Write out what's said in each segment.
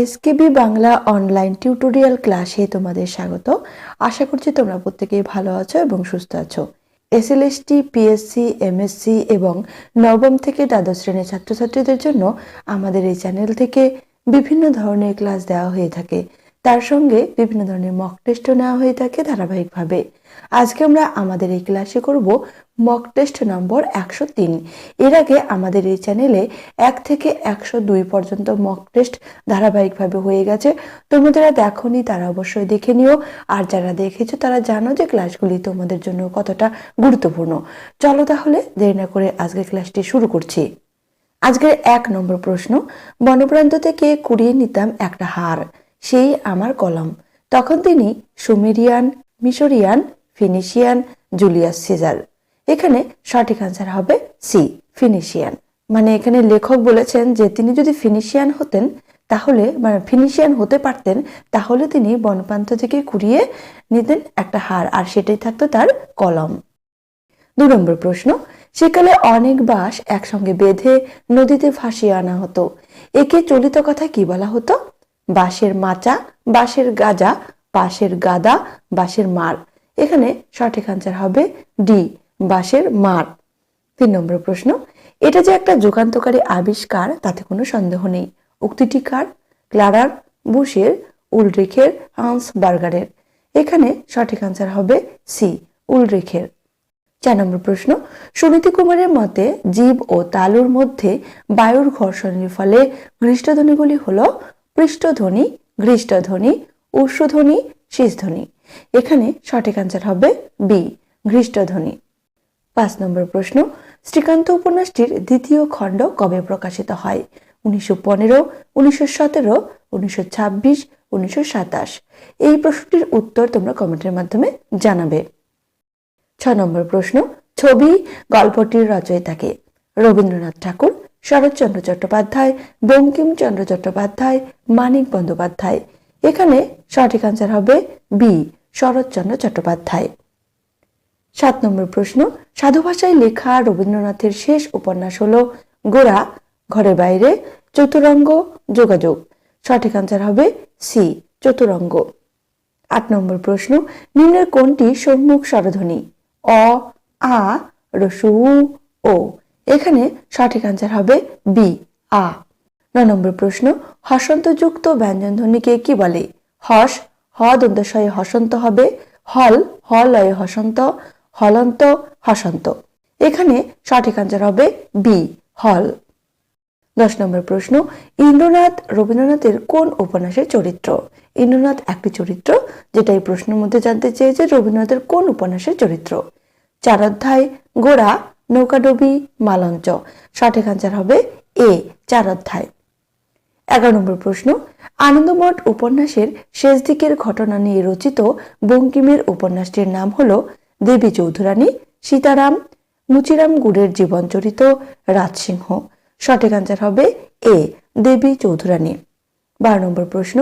SKB Bangla online tutorial ক্লাসে তোমাদের স্বাগত। আশা করছি তোমরা প্রত্যেকেই ভালো আছো এবং সুস্থ আছো। এসএলএসটি পিএসসি এমএসসি এবং নবম থেকে দ্বাদশ শ্রেণির ছাত্রছাত্রীদের জন্য আমাদের এই চ্যানেল থেকে বিভিন্ন ধরনের ক্লাস দেওয়া হয়ে থাকে। তার সঙ্গে বিভিন্ন ধরনের মক টেস্টও নেওয়া হয়ে থাকে ধারাবাহিকভাবে। আজকে আমরা আমাদের এই ক্লাসে করব মক টেস্ট নম্বর একশো তিন। এর আগে আমাদের এই চ্যানেলে এক থেকে একশো দুই পর্যন্ত মক টেস্ট ধারাবাহিকভাবে হয়ে গেছে। তোমরা যারা দেখোনি, তারা অবশ্যই দেখে নিও। আর যারা দেখেছ, তারা জানো যে ক্লাসগুলি তোমাদের জন্য কতটা গুরুত্বপূর্ণ। চলো তাহলে দেরি না করে আজকের ক্লাসটি শুরু করছি। আজকের এক নম্বর প্রশ্ন, বনপ্রান্ত থেকে কুড়িয়ে নিতাম একটা হার। সেই আমার কলম। তখন তিনি সুমেরিয়ান, মিশরিয়ান, ফিনিশিয়ান, জুলিয়াস সিজার। এখানে সঠিক আনসার হবে সি ফিনিশিয়ান। মানে এখানে লেখক বলেছেন যে তিনি যদি ফিনিশিয়ান হতেন, তাহলে মানে ফিনিশিয়ান হতে পারতেন, তাহলে তিনি বনপ্রান্ত থেকে কুড়িয়ে নিতেন একটা হার, আর সেটাই থাকতো তার কলম। দু নম্বর প্রশ্ন, সেকালে অনেক বাঁশ একসঙ্গে বেঁধে নদীতে ভাসিয়ে আনা হতো। একে চলিত কথা কি বলা হতো? বাঁশের মাচা, বাঁশের গাজা, বাঁশের গাদা, বাঁশের মার এখানে সঠিক আনসার হবে ডি বাঁশের মার তিন নম্বর প্রশ্ন, এটা যে একটা যুগান্তকারী আবিষ্কার, তাতে কোনো সন্দেহ নেই। উক্তিটি কার? ক্লারার, বুশের, উলরিখের, হান্স বার্গারের। এখানে সঠিক আনসার হবে সি উলরিখের। চার নম্বর প্রশ্ন, সুনীতি কুমারের মতে জীব ও তালুর মধ্যে বায়ুর ঘর্ষণের ফলে ঘৃষ্টধ্বনিগুলি হল পৃষ্ঠধ্বনি ঘৃষ্টধ্বনি উর্স্বধ্বনি শীষধ্বনি এখানে সঠিক আনসার হবে বি ঘৃষ্টধ্বনি পাঁচ নম্বর প্রশ্ন, শ্রীকান্ত উপন্যাসটির দ্বিতীয় খণ্ড কবে প্রকাশিত হয়? উনিশশো পনেরো, উনিশশো সতেরো, উনিশশো ছাব্বিশ, উনিশশো সাতাশ। এই প্রশ্নটির উত্তর তোমরা কমেন্টের মাধ্যমে জানাবে। ছ নম্বর প্রশ্ন, ছবি গল্পটির রচয়িতাকে রবীন্দ্রনাথ ঠাকুর শরৎচন্দ্র চট্টোপাধ্যায় বঙ্কিমচন্দ্র চট্টোপাধ্যায়, মানিক বন্দ্যোপাধ্যায়। এখানে সঠিক আনসার হবে বি শরৎচন্দ্র চট্টোপাধ্যায়। সাত নম্বর প্রশ্ন, সাধু ভাষায় লেখা রবীন্দ্রনাথের শেষ উপন্যাস হল গোড়া ঘরে বাইরে, চতুরঙ্গ, যোগাযোগ। সঠিক আনসার হবে সি চতুরঙ্গ। আট নম্বর প্রশ্ন, নিম্নের কোনটি সম্মুখ স্বরধ্বনি? অ, আ, রসু, ও। এখানে সঠিক আনসার হবে বি আ। ন নম্বর প্রশ্ন, হসন্তযুক্ত ব্যঞ্জনধ্বনিকে কি বলে? হস, হ দন্তশয়ে হসন্ত হবে, হল হ লয়ে হসন্ত, হলন্ত, হসন্ত। এখানে সঠিক আনসার হবে বি হল। দশ নম্বর প্রশ্ন, ইন্দ্রনাথ রবীন্দ্রনাথের কোন উপন্যাসের চরিত্র? ইন্দ্রনাথ একটি চরিত্র যেটা এই প্রশ্নের মধ্যে জানতে চেয়েছে রবীন্দ্রনাথের কোন উপন্যাসের চরিত্র? চার অধ্যায়, গোড়া নৌকাডবি মালঞ্চ। সঠিক আনসার হবে এ, চার অধ্যায়। এগারো নম্বর প্রশ্ন, আনন্দমঠ উপন্যাসের শেষ দিকের ঘটনা নিয়ে রচিত বঙ্কিমের উপন্যাসটির নাম হল দেবী চৌধুরানী, সীতারাম, মুচিরাম গুড়ের জীবনচরিত রাজসিংহ। সঠিক আনসার হবে এ, দেবী চৌধুরানী। বারো নম্বর প্রশ্ন,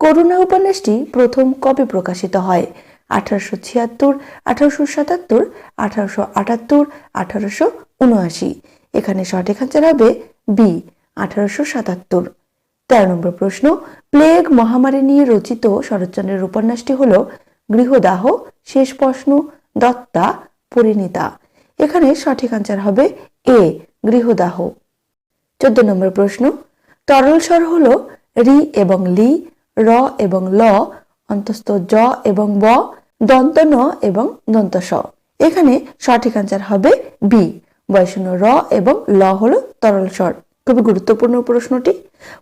করুণা উপন্যাসটি প্রথম কবে প্রকাশিত হয়? আঠারোশো ছিয়াত্তর, আঠারোশো সাতাত্তর, আঠারোশো আটাত্তর, আঠারোশো উনআশি। এখানে সঠিক আনসার হবে বি আঠারোশো সাতাত্তর। তেরো নম্বর প্রশ্ন, প্লেগ মহামারী নিয়ে রচিত শরৎচন্দ্রের উপন্যাসটি হল গৃহদাহ, শেষ প্রশ্ন, দত্তা, পরিণীতা। এখানে সঠিক আনসার হবে এ গৃহদাহ। চোদ্দ নম্বর প্রশ্ন, তরল স্বর হল রি এবং লি, র এবং ল, অন্তস্থ জ এবং ব দন্ত ন এবং দন্ত স এখানে সঠিক আনসার হবে বি বয়সূন্য র এবং ল হলো তরল স্বর। খুবই গুরুত্বপূর্ণ প্রশ্নটি।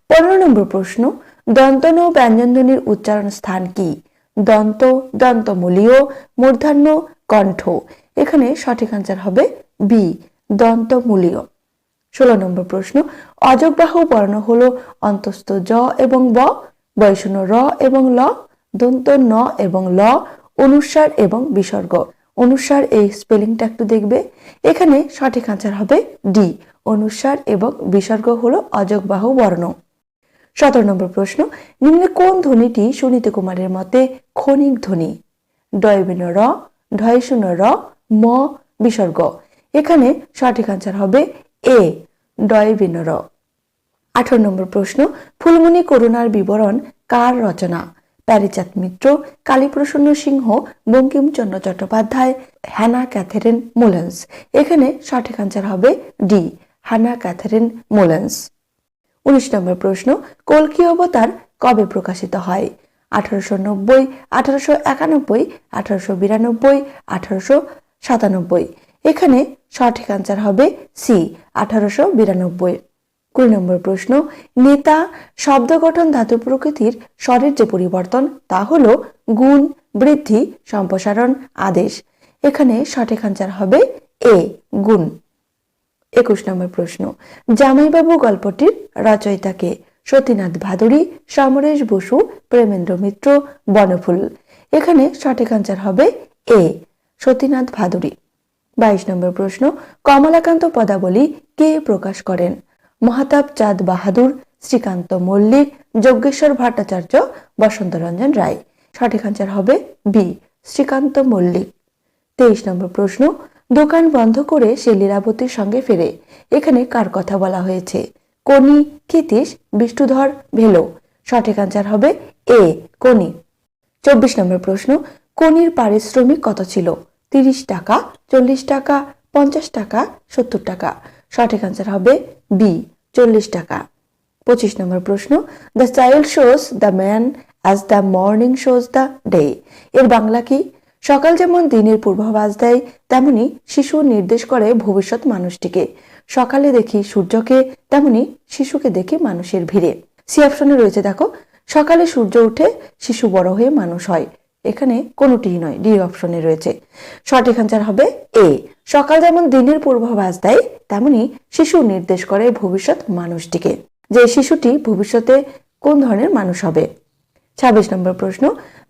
পনেরো নম্বর প্রশ্ন দন্ত ন ব্যঞ্জনধ্বনির উচ্চারণ স্থান কি? দন্ত, দন্তমূলীয়, মূর্ধান্য, কণ্ঠ। এখানে সঠিক আনসার হবে বি দন্তমূলীয়। ষোলো নম্বর প্রশ্ন অযোগবাহু বর্ণ হল অন্তস্থ জ এবং ব? বয়সূন্য র এবং ল দন্ত ন এবং ল অনুসার এবং বিসর্গ। অনুসার এই স্পেলিংটা একটু দেখবে। এখানে সঠিক আনসার হবে ডি অনুসার এবং বিসর্গ হলো অযোগবাহু বর্ণ। সতেরো নম্বর প্রশ্ন, নিম্নে কোন ধ্বনিটি সুনীতি কুমারের মতে ক্ষণিক ধ্বনি? ডয়বিন র ঢয়শূন্য র, ম, বিসর্গ। এখানে সঠিক আনসার হবে এ ডয়বিন র। আঠারো নম্বর প্রশ্ন, ফুলমণি করুণার বিবরণ কার রচনা? Pearychand Mitra, Kaliprasanna Singha, Bankimchandra Chattopadhyay Hannah Catherine Mullens. এখানে সঠিক আনসার হবে ডি হ্যানা ক্যাথেরিন মুলেন্স। উনিশ নম্বর প্রশ্ন, কলকি অবতার কবে প্রকাশিত হয়? আঠারোশো নব্বই, আঠারোশো একানব্বই, আঠারোশো বিরানব্বই, আঠারোশো সাতানব্বই। এখানে সঠিক আনসার হবে সি আঠারোশো বিরানব্বই। কুড়ি নম্বর প্রশ্ন, নেতা শব্দ গঠন ধাতু প্রকৃতির স্বরের যে পরিবর্তন, তা হল গুণ, বৃদ্ধি, সম্প্রসারণ আদেশ। এখানে সঠিক আনসার হবে এ, গুণ। একুশ নম্বর প্রশ্ন, জামাইবাবু গল্পটির রচয়িতাকে সতীনাথ ভাদুরী সমরেশ বসু, প্রেমেন্দ্র মিত্র, বনফুল। এখানে সঠিক আনসার হবে এ, সতীনাথ ভাদুরী বাইশ নম্বর প্রশ্ন, কমলাকান্ত পদাবলী কে প্রকাশ করেন? মহাতাব চাঁদ বাহাদুর, শ্রীকান্ত মল্লিক যজ্ঞেশ্বর ভট্টাচার্য বসন্ত রঞ্জন রায়। সঠিক আনসার হবে বি শ্রীকান্ত মল্লিক। তেইশ নম্বর প্রশ্ন, দোকান বন্ধ করে সে লীলাবতীর সঙ্গে ফেরে। এখানে কার কথা বলা হয়েছে? কনি ক্ষিতীশ, বিষ্ণুধর, ভেলো। সঠিক আনসার হবে এ কনি চব্বিশ নম্বর প্রশ্ন কনির পারিশ্রমিক কত ছিল? তিরিশ টাকা, চল্লিশ টাকা, পঞ্চাশ টাকা, সত্তর টাকা। সঠিক আনসার হবে বি চল্লিশ টাকা। পঁচিশ নম্বর প্রশ্ন the child shows the man as the morning shows the day এর বাংলা কি? সকাল যেমন দিনের পূর্বাভাস দেয়, তেমনি শিশু নির্দেশ করে ভবিষ্যৎ মানুষটিকে। সকালে দেখি সূর্যকে, তেমনি শিশুকে দেখি মানুষের ভিড়ে। সি অপশনে রয়েছে দেখো, সকালে সূর্য উঠে শিশু বড় হয়ে মানুষ হয়। এখানে কোনোটিই নয়, ডি অপশনে রয়েছে। সঠিক আনসার হবে এ সকাল যেমন দিনের পূর্বাভাস দেয়, তেমনি শিশু নির্দেশ করে ভবিষ্যৎ মানুষটিকে। যে শিশুটি ভবিষ্যতে কোন ধরনের মানুষ হবে? ছাব্বিশ নম্বর প্রশ্ন,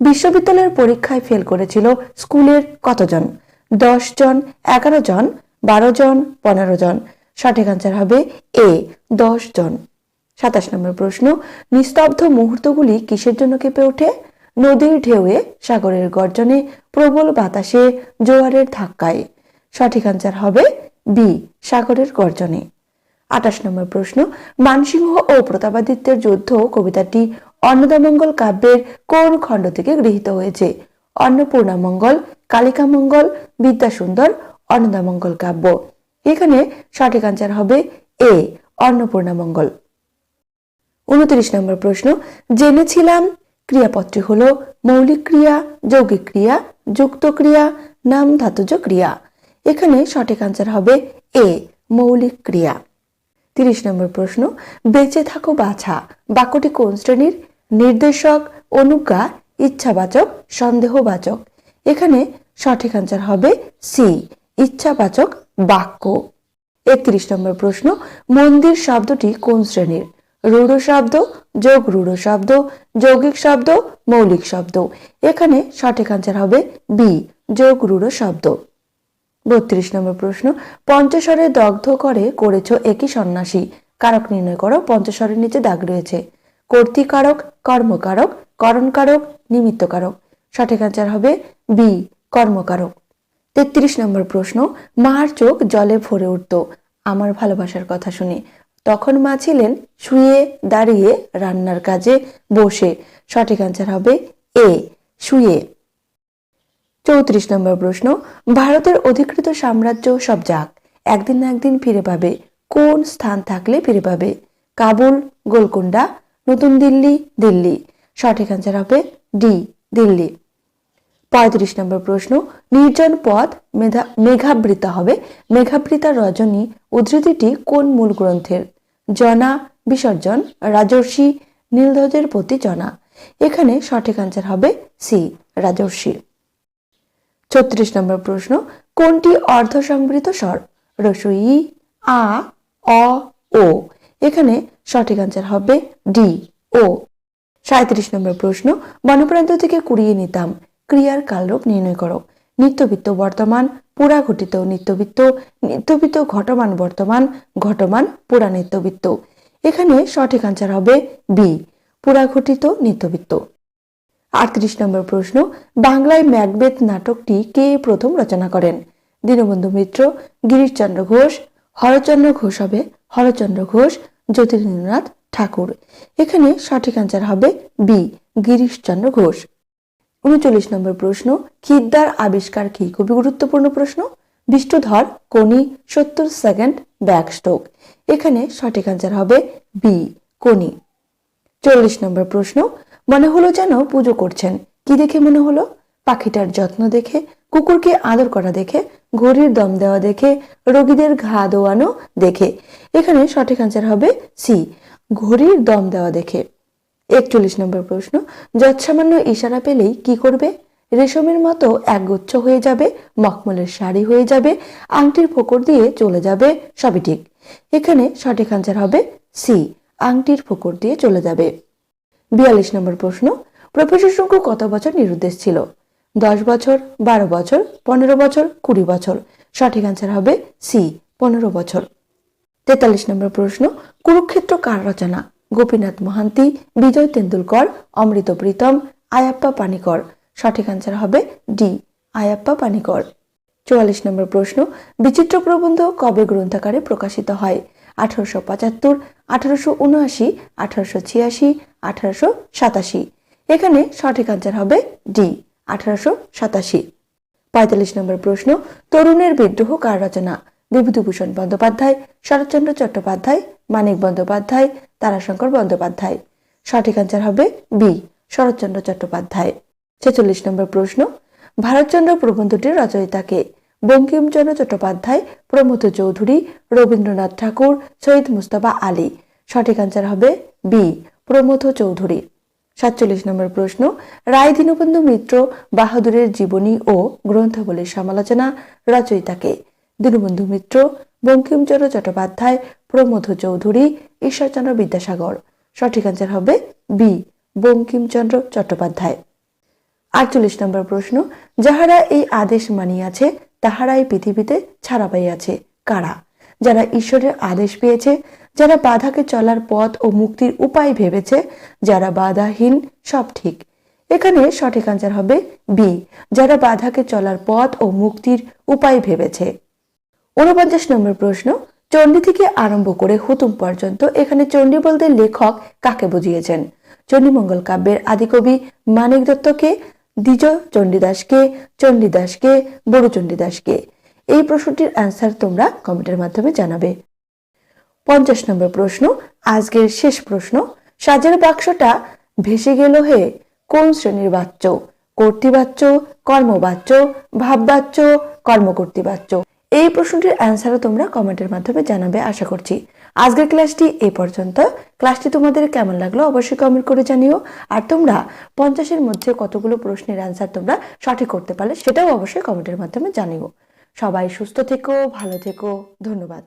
বিশ্ববিদ্যালয়ের পরীক্ষায় ফেল করেছিল স্কুলের কতজন? দশ জন, এগারো জন, বারো জন, পনেরো জন। সঠিক আনসার হবে এ দশ জন। সাতাশ নম্বর প্রশ্ন, নিস্তব্ধ মুহূর্তগুলি কিসের জন্য কেঁপে ওঠে? নদীর ঢেউয়ে সাগরের গর্জনে প্রবল বাতাসে জোয়ারের ধাক্কায়। সঠিক আনসার হবে বি সাগরের গর্জনে। আঠাশ নম্বর প্রশ্ন, মানসিংহ ও প্রতাপাদিত্যের যুদ্ধ কবিতাটি অন্নদামঙ্গল কাব্যের কোন খণ্ড থেকে গৃহীত হয়েছে? অন্নপূর্ণামঙ্গল কালিকামঙ্গল বিদ্যাসুন্দর, অন্নদামঙ্গল কাব্য। এখানে সঠিক আনসার হবে এ অন্নপূর্ণামঙ্গল উনত্রিশ নম্বর প্রশ্ন, জেনেছিলাম ক্রিয়াপদটি হল মৌলিক ক্রিয়া, যৌগিক ক্রিয়া, যুক্ত ক্রিয়া, নাম ধাতুজ ক্রিয়া। এখানে সঠিক আনসার হবে এ মৌলিক ক্রিয়া। তিরিশ নম্বর প্রশ্ন, বেঁচে থাকো বাছা। বাক্যটি কোন শ্রেণির? নির্দেশক, অনুজ্ঞা, ইচ্ছাবাচক, সন্দেহবাচক। এখানে সঠিক আনসার হবে সি ইচ্ছাবাচক বাক্য। একত্রিশ নম্বর প্রশ্ন, মন্দির শব্দটি কোন শ্রেণির? রূঢ় শব্দ, যোগ রূঢ় শব্দ, যৌগিক শব্দ, মৌলিক শব্দ। এখানে সঠিক আনসার হবে বি যোগ রূঢ় শব্দ। বত্রিশ নম্বর প্রশ্ন, পঞ্চস্বরে দগ্ধ করে করেছ একই সন্ন্যাসী। কারক নির্ণয় করো, পঞ্চস্বরের নিচে দাগ রয়েছে। কর্তিকারক, কর্মকারক, করণকারক, নিমিত্তকারক। সঠিক আনসার হবে বি কর্মকারক। তেত্রিশ নম্বর প্রশ্ন, মার চোখ জলে ভরে উঠত। আমার ভালোবাসার কথা শুনে তখন মা ছিলেন শুয়ে দাঁড়িয়ে রান্নার কাজে বসে। সঠিক আনসার হবে এ, শুয়ে। চৌত্রিশ নম্বর প্রশ্ন, ভারতের অধিকৃত সাম্রাজ্য সব যাক, একদিন না একদিন ফিরে পাবে। কোন স্থান থাকলে ফিরে পাবে? কাবুল গোলকুন্ডা নতুন দিল্লি দিল্লি। সঠিক আনসার হবে ডি, দিল্লি। পঁয়ত্রিশ নম্বর প্রশ্ন, নির্জন পথ মেধা মেঘাবৃতা হবে। মেঘাবৃতা রজনী উদ্ধৃতিটি কোন মূল গ্রন্থের? জনা, বিসর্জন, রাজর্ষি, নীলধ্বজের প্রতি জনা। এখানে সঠিক আনসার হবে সি, রাজর্ষি। ছত্রিশ নম্বর প্রশ্ন, কোনটি অর্ধ সংবৃত স্বর? রসই, আ, অ, ও। এখানে সঠিক আনসার হবে ডি, ও। সাঁত্রিশ নম্বর প্রশ্ন বনপ্রান্ত থেকে কুড়িয়ে নিতাম। ক্রিয়ার কালরূপ নির্ণয় করো। নিত্যবিত্ত বর্তমান পুরা ঘটিত নিত্যবিত্ত নিত্যবিত্ত ঘটমান বর্তমান, ঘটমান পুরা নিত্যবিত্ত। এখানে সঠিক আনসার হবে বি পুরা ঘটিত নিত্যবিত্ত। আটত্রিশ নম্বর প্রশ্ন, বাংলায় ম্যাকবেথ নাটকটি কে প্রথম রচনা করেন? দীনবন্ধু মিত্র, গিরিশচন্দ্র ঘোষ, হরচন্দ্র ঘোষ হবে হরচন্দ্র ঘোষ জ্যোতিরিন্দ্রনাথ ঠাকুর। এখানে সঠিক অ্যান্সার হবে বি গিরিশচন্দ্র ঘোষ। উনচল্লিশ নম্বর প্রশ্ন খিদ্দার আবিষ্কার কি? খুবই গুরুত্বপূর্ণ প্রশ্ন। বিষ্ণুধর কোনি সত্তর সেকেন্ড ব্যাক স্ট্রোক এখানে সঠিক অ্যান্সার হবে বি কোনি চল্লিশ নম্বর প্রশ্ন, মনে হলো যেন পুজো করছেন। কি দেখে মনে হলো? পাখিটার যত্ন দেখে, কুকুরকে আদর করা দেখে, ঘড়ির দম দেওয়া দেখে, রোগীদের ঘা দোয়ানো দেখে। এখানে সঠিক অ্যান্সার হবে সি ঘড়ির দম দেওয়া দেখে। একচল্লিশ নম্বর প্রশ্ন, যৎসামান্য ইশারা পেলেই কি করবে? রেশমের মতো একগুচ্ছ হয়ে যাবে, মখমলের শাড়ি হয়ে যাবে, আংটির ফোকর দিয়ে চলে যাবে, সবই ঠিক। এখানে সঠিক আনসার হবে সি আংটির ফোকর দিয়ে চলে যাবে। বিয়াল্লিশ নম্বর প্রশ্ন, প্রফেসর শঙ্কু কত বছর নিরুদ্দেশ ছিল? দশ বছর, বারো বছর, পনেরো বছর, কুড়ি বছর? সঠিক আনসার হবে সি পনেরো বছর। তেতাল্লিশ নম্বর প্রশ্ন, কুরুক্ষেত্র কার রচনা? গোপীনাথ মহান্তি, বিজয় তেন্ডুলকর, অমৃত প্রীতম, আয়াপ্পা পানিকর। সঠিক আনসার হবে ডি, আয়াপ্পা পানিকর। চুয়াল্লিশ নম্বর প্রশ্ন, বিচিত্র প্রবন্ধ কবে গ্রন্থাকারে প্রকাশিত হয়? আঠারোশো পঁচাত্তর, আঠারোশো উনআশি, আঠারোশো ছিয়াশি, আঠারোশো সাতাশি। এখানে সঠিক আনসার হবে ডি, আঠারোশো সাতাশি। পঁয়তাল্লিশ নম্বর প্রশ্ন, তরুণের বিদ্রোহ কার রচনা? বিভূতিভূষণ বন্দ্যোপাধ্যায়, শরৎচন্দ্র চট্টোপাধ্যায়, মানিক বন্দ্যোপাধ্যায় তারাশঙ্কর বন্দ্যোপাধ্যায়। সঠিক আনসার হবে বি শরৎচন্দ্র চট্টোপাধ্যায়। ছেচল্লিশ নম্বর প্রশ্ন, ভারতচন্দ্র প্রবন্ধটির রচয়িতাকে বঙ্কিমচন্দ্র চট্টোপাধ্যায় প্রমথ চৌধুরী, রবীন্দ্রনাথ ঠাকুর, সৈয়দ মুস্তফা আলী। সঠিক আনসার হবে বি প্রমথ চৌধুরী। সাতচল্লিশ নম্বর প্রশ্ন, রায় দীনবন্ধু মিত্র, বাহাদুরের জীবনী ও গ্রন্থাবলীর সমালোচনা রচয়িতাকে। দীনবন্ধু মিত্র বঙ্কিমচন্দ্র চট্টোপাধ্যায় প্রমথ চৌধুরী, ঈশ্বরচন্দ্র বিদ্যাসাগর। সঠিক আনসার হবে বি বঙ্কিমচন্দ্র চট্টোপাধ্যায়। আটচল্লিশ নম্বর প্রশ্ন, যাহারা এই আদেশ মানিয়াছে তাহারা এই পৃথিবীতে ছাড়া পাইয়াছে। কারা? যারা ঈশ্বরের আদেশ পেয়েছে, যারা বাধাকে চলার পথ ও মুক্তির উপায় ভেবেছে, যারা বাধাহীন, সব ঠিক। এখানে সঠিক আনসার হবে বি যারা বাধাকে চলার পথ ও মুক্তির উপায় ভেবেছে। উনপঞ্চাশ নম্বর প্রশ্ন, চণ্ডী থেকে আরম্ভ করে হুতুম পর্যন্ত এখানে চণ্ডী বলতে লেখক কাকে বুঝিয়েছেন? চণ্ডীমঙ্গল কাব্যের আদিকবি মানিক দত্তকে দ্বিজ চণ্ডীদাসকে চণ্ডীদাসকে, বড় চণ্ডীদাসকে? এই প্রশ্নটির অ্যান্সার তোমরা কমেন্টের মাধ্যমে জানাবে। পঞ্চাশ নম্বর প্রশ্ন, আজকের শেষ প্রশ্ন, সাজের বাক্সটা ভেসে গেল হে, কোন শ্রেণির বাচ্চ? কর্তৃবাচ্য, কর্মবাচ্য, ভাববাচ্য, কর্মকর্তৃবাচ্য। এই প্রশ্নটির অ্যান্সারও তোমরা কমেন্টের মাধ্যমে জানাবে, আশা করছি। আজকের ক্লাসটি এই পর্যন্ত। ক্লাসটি তোমাদের কেমন লাগল অবশ্যই কমেন্ট করে জানিও। আর তোমরা পঞ্চাশের মধ্যে কতগুলো প্রশ্নের অ্যান্সার তোমরা সঠিক করতে পারলে সেটাও অবশ্যই কমেন্টের মাধ্যমে জানিও। সবাই সুস্থ থেকো, ভালো থেকো, ধন্যবাদ।